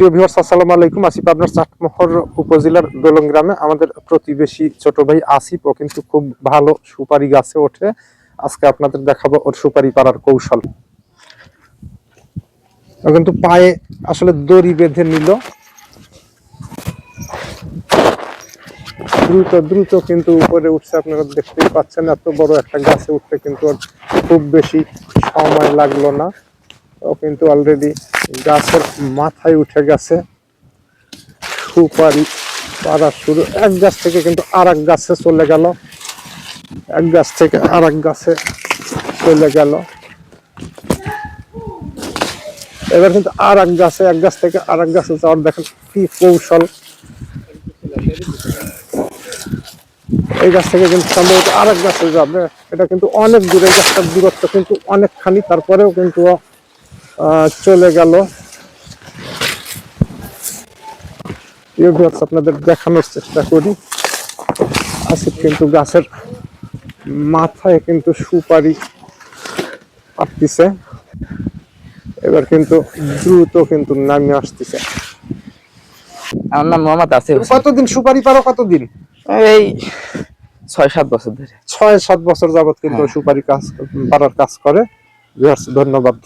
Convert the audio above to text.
প্রিয় ভিউয়ার্স আসসালামু আলাইকুম। আসিফ আপনার চাটমোহর উপজেলার দোলং গ্রামে আমাদের প্রতিবেশী ছোট ভাই আসিফ, ও কিন্তু খুব ভালো সুপারি গাছে ওঠে। আজকে আপনাদের দেখাবো ওর সুপারি পাড়ার কৌশল। ও কিন্তু পায়ে আসলে দড়ি বেঁধে নিল। দ্রুত দ্রুত কিন্তু উপরে উঠছে, আপনারা দেখতেই পাচ্ছেন, এত বড় একটা গাছে উঠতে কিন্তু খুব বেশি সময় লাগল না। ও কিন্তু অলরেডি গাছের মাথায় উঠে গেছে। সুপারি পাড়া শুরু। এক গাছ থেকে কিন্তু আর এক গাছে চলে গেল। এক গাছ থেকে আর এক গাছে চলে গেল। এবার কিন্তু আর এক গাছে, এক গাছ থেকে আর এক গাছে যাওয়ার দেখেন কি কৌশল। এই গাছ থেকে কিন্তু সম্ভবত আর এক গাছে যাবে। এটা কিন্তু অনেক দূরে গাছটার দূরত্ব কিন্তু অনেকখানি, তারপরেও কিন্তু চলে গেল। আপনাদের দেখানোর চেষ্টা করি। আসিফ কিন্তু গাছের মাথায় কিন্তু সুপারি পাততেছে এবার কিন্তু দ্রুত কিন্তু নামিয়ে আসতেছে। আমার নাম মোহাম্মদ আসিফ কতদিন সুপারি পারো কতদিন? এই ছয় সাত বছর ধরে। ছয় সাত বছর যাবত কিন্তু হ্যাঁ। সুপারি কাজ পাড়ার কাজ করে। ধন্যবাদ।